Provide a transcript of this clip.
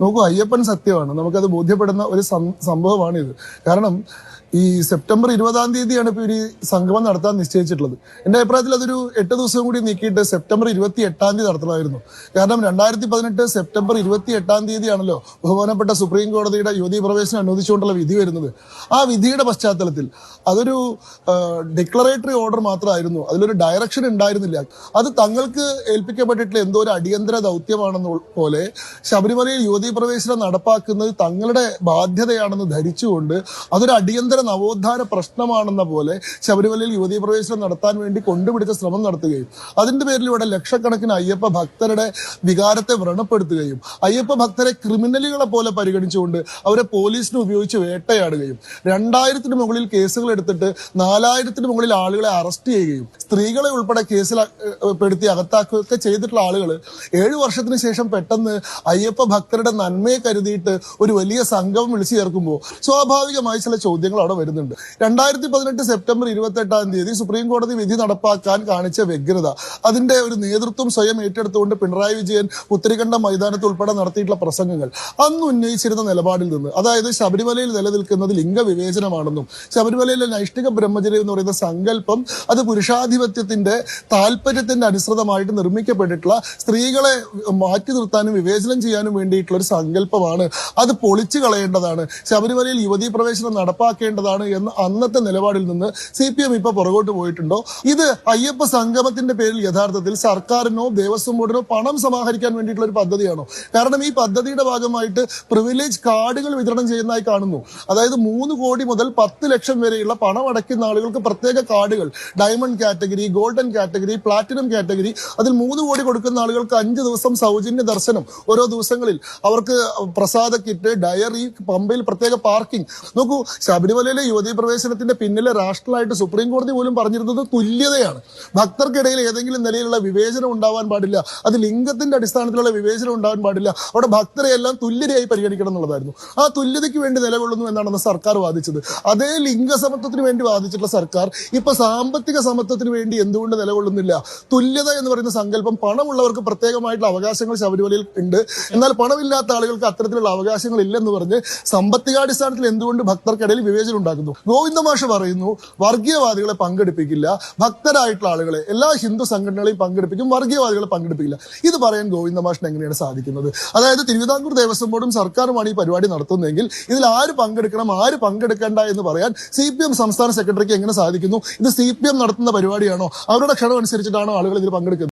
നോക്കൂ അയ്യപ്പൻ സത്യമാണ്. നമുക്കത് ബോധ്യപ്പെടുന്ന ഒരു സംഭവമാണ് സംഭവമാണിത്. കാരണം ഈ സെപ്റ്റംബർ ഇരുപതാം തീയതിയാണ് ഇപ്പോൾ ഒരു സംഗമം നടത്താൻ നിശ്ചയിച്ചിട്ടുള്ളത്. എന്റെ അഭിപ്രായത്തിൽ അതൊരു എട്ട് ദിവസം കൂടി നീക്കിയിട്ട് സെപ്റ്റംബർ ഇരുപത്തി എട്ടാം തീയതി നടത്തണമായിരുന്നു കാരണം രണ്ടായിരത്തി പതിനെട്ട് സെപ്റ്റംബർ ഇരുപത്തി എട്ടാം തീയതിയാണല്ലോ ബഹുമാനപ്പെട്ട സുപ്രീം കോടതിയുടെ യുവതി പ്രവേശനം അനുവദിച്ചുകൊണ്ടുള്ള വിധി വരുന്നത്. ആ വിധിയുടെ പശ്ചാത്തലത്തിൽ അതൊരു ഡിക്ലറേറ്ററി ഓർഡർ മാത്രമായിരുന്നു. അതിലൊരു ഡയറക്ഷൻ ഉണ്ടായിരുന്നില്ല. അത് തങ്ങൾക്ക് ഏൽപ്പിക്കപ്പെട്ടിട്ടുള്ള എന്തോ ഒരു അടിയന്തര ദൗത്യമാണെന്ന പോലെ ശബരിമലയിൽ യുവതി പ്രവേശനം നടപ്പാക്കുന്നത് തങ്ങളുടെ ബാധ്യതയാണെന്ന് ധരിച്ചുകൊണ്ട് അതൊരു അടിയന്തര നവോത്ഥാന പ്രശ്നമാണെന്ന പോലെ ശബരിമലയിൽ യുവതീ പ്രവേശനം നടത്താൻ വേണ്ടി കൊണ്ടുപിടിച്ച ശ്രമം നടത്തുകയും അതിന്റെ പേരിൽ ഇവിടെ ലക്ഷക്കണക്കിന് അയ്യപ്പ ഭക്തരുടെ വികാരത്തെ വ്രണപ്പെടുത്തുകയും അയ്യപ്പ ഭക്തരെ ക്രിമിനലുകളെ പോലെ പരിഗണിച്ചുകൊണ്ട് അവരെ പോലീസിന് ഉപയോഗിച്ച് വേട്ടയാടുകയും രണ്ടായിരത്തിന് മുകളിൽ കേസുകൾ എടുത്തിട്ട് നാലായിരത്തിന് മുകളിൽ ആളുകളെ അറസ്റ്റ് ചെയ്യുകയും സ്ത്രീകളെ ഉൾപ്പെടെ കേസിൽ പെടുത്തി അകത്താക്കുകയൊക്കെ ചെയ്തിട്ടുള്ള ആളുകൾ ഏഴു വർഷത്തിന് ശേഷം പെട്ടെന്ന് അയ്യപ്പ ഭക്തരുടെ നന്മയെ കരുതിയിട്ട് ഒരു വലിയ സംഘം വിളിച്ചു ചേർക്കുമ്പോൾ സ്വാഭാവികമായി ചില ചോദ്യങ്ങൾ അവിടെ വരുന്നുണ്ട്. രണ്ടായിരത്തി പതിനെട്ട് സെപ്റ്റംബർ ഇരുപത്തി എട്ടാം തീയതി സുപ്രീം കോടതി വിധി നടപ്പാക്കാൻ കാണിച്ച വ്യഗ്രത അതിന്റെ ഒരു നേതൃത്വം സ്വയം ഏറ്റെടുത്തുകൊണ്ട് പിണറായി വിജയൻ ഉത്തരകണ്ഠ മൈതാനത്ത് ഉൾപ്പെടെ നടത്തിയിട്ടുള്ള പ്രസംഗങ്ങൾ അന്ന് ഉന്നയിച്ചിരുന്ന നിലപാടിൽ നിന്ന് അതായത് ശബരിമലയിൽ നിലനിൽക്കുന്നത് ലിംഗവിവേചനമാണെന്നും ശബരിമലയിലെ നൈഷ്ഠിക ബ്രഹ്മചര്യം എന്ന് പറയുന്ന സങ്കല്പം അത് പുരുഷാധിപത്യത്തിന്റെ താല്പര്യത്തിന്റെ അനുസൃതമായിട്ട് നിർമ്മിക്കപ്പെട്ടിട്ടുള്ള സ്ത്രീകളെ മാറ്റി നിർത്താനും വിവേചനം ചെയ്യാനും വേണ്ടിയിട്ടുള്ള ഒരു സങ്കല്പമാണ്. അത് പൊളിച്ചു കളയേണ്ടതാണ്. ശബരിമലയിൽ യുവതീ പ്രവേശനം നടപ്പാക്കേണ്ടതാണ് എന്ന് അന്നത്തെ നിലപാടിൽ നിന്ന് സി പി എം ഇപ്പൊ പുറകോട്ട് പോയിട്ടുണ്ടോ? ഇത് അയ്യപ്പ സംഗമത്തിന്റെ പേരിൽ യഥാർത്ഥത്തിൽ സർക്കാരിനോ ദേവസ്വം ബോർഡിനോ പണം സമാഹരിക്കാൻ വേണ്ടിയിട്ടുള്ള ഒരു പദ്ധതിയാണോ? കാരണം ഈ പദ്ധതിയുടെ ഭാഗമായിട്ട് പ്രിവിലേജ് കാർഡുകൾ വിതരണം ചെയ്യുന്നതായി കാണുന്നു. അതായത് മൂന്ന് കോടി മുതൽ പത്ത് ലക്ഷം വരെയുള്ള പണം അടയ്ക്കുന്ന ആളുകൾക്ക് പ്രത്യേക കാർഡുകൾ. Diamond category golden category platinum category അതിൽ മൂന്ന് കോടി കൊടുക്കുന്ന ആളുകൾക്ക് അഞ്ച് ദിവസം സൗജന്യ ദർശനം ഓരോ ദിവസങ്ങളിൽ. അവർക്ക് പ്രസാദ കിറ്റ് ഡയറി പമ്പയിൽ പ്രത്യേക പാർക്കിംഗ്. നോക്കൂ ശബരിമലയിലെ യുവതീ പ്രവേശനത്തിന്റെ പിന്നിലെ രാഷ്ട്രമായിട്ട് സുപ്രീം കോടതി പോലും പറഞ്ഞിരുന്നത് തുല്യതയാണ്. ഭക്തർക്കിടയിൽ ഏതെങ്കിലും നിലയിലുള്ള വിവേചനം ഉണ്ടാവാൻ പാടില്ല അത് ലിംഗത്തിന്റെ അടിസ്ഥാനത്തിലുള്ള വിവേചനം ഉണ്ടാവാൻ പാടില്ല അവിടെ ഭക്തരെ എല്ലാം തുല്യരായി പരിഗണിക്കണം എന്നുള്ളതായിരുന്നു. ആ തുല്യതയ്ക്ക് വേണ്ടി നിലകൊള്ളുന്നു എന്നാണ് സർക്കാർ വാദിച്ചത്. അതേ ലിംഗസമത്വത്തിന് വേണ്ടി വാദിച്ചിട്ടുള്ള സർക്കാർ ഇപ്പൊ സാമ്പത്തിക സമത്വത്തിന് വേണ്ടി എന്തുകൊണ്ട് നിലകൊള്ളുന്നില്ല? തുല്യത എന്ന് പറയുന്ന സങ്കല്പം പണമുള്ളവർക്ക് പ്രത്യേകമായിട്ടുള്ള അവകാശങ്ങൾ ശബരിമലയിൽ ഉണ്ട്. എന്നാൽ പണമില്ലാത്ത ആളുകൾക്ക് അത്തരത്തിലുള്ള അവകാശങ്ങൾ ഇല്ലെന്ന് പറഞ്ഞ് സാമ്പത്തികാടിസ്ഥാനത്തിൽ എന്തുകൊണ്ട് ഭക്തർക്കിടയിൽ വിവേചനം ഉണ്ടാക്കുന്നു. ഗോവിന്ദമാഷ് പറയുന്നു വർഗീയവാദികളെ പങ്കെടുപ്പിക്കില്ല ഭക്തരായിട്ടുള്ള ആളുകളെ എല്ലാ ഹിന്ദു സംഘടനകളെയും പങ്കെടുപ്പിക്കും വർഗീയവാദികളെ പങ്കെടുപ്പിക്കില്ല. ഇത് പറയാൻ ഗോവിന്ദമാഷിന് എങ്ങനെയാണ് സാധിക്കുന്നത്? അതായത് തിരുവിതാംകൂർ ദേവസ്വം ബോർഡും സർക്കാരുമാണ് ഈ പരിപാടി നടത്തുന്നതെങ്കിൽ ഇതിൽ ആര് പങ്കെടുക്കണം ആര് പങ്കെടുക്കേണ്ട എന്ന് പറയാൻ സി പി എം സംസ്ഥാന സെക്രട്ടറിക്ക് എങ്ങനെ സാധിക്കുന്നു? ഇത് സി പി എം നടത്തുന്ന പരിപാടിയാണോ? അവരുടെ ക്ഷണം അനുസരിച്ചിട്ടാണോ ആളുകൾ ഇതിൽ പങ്കെടുക്കുന്നത്?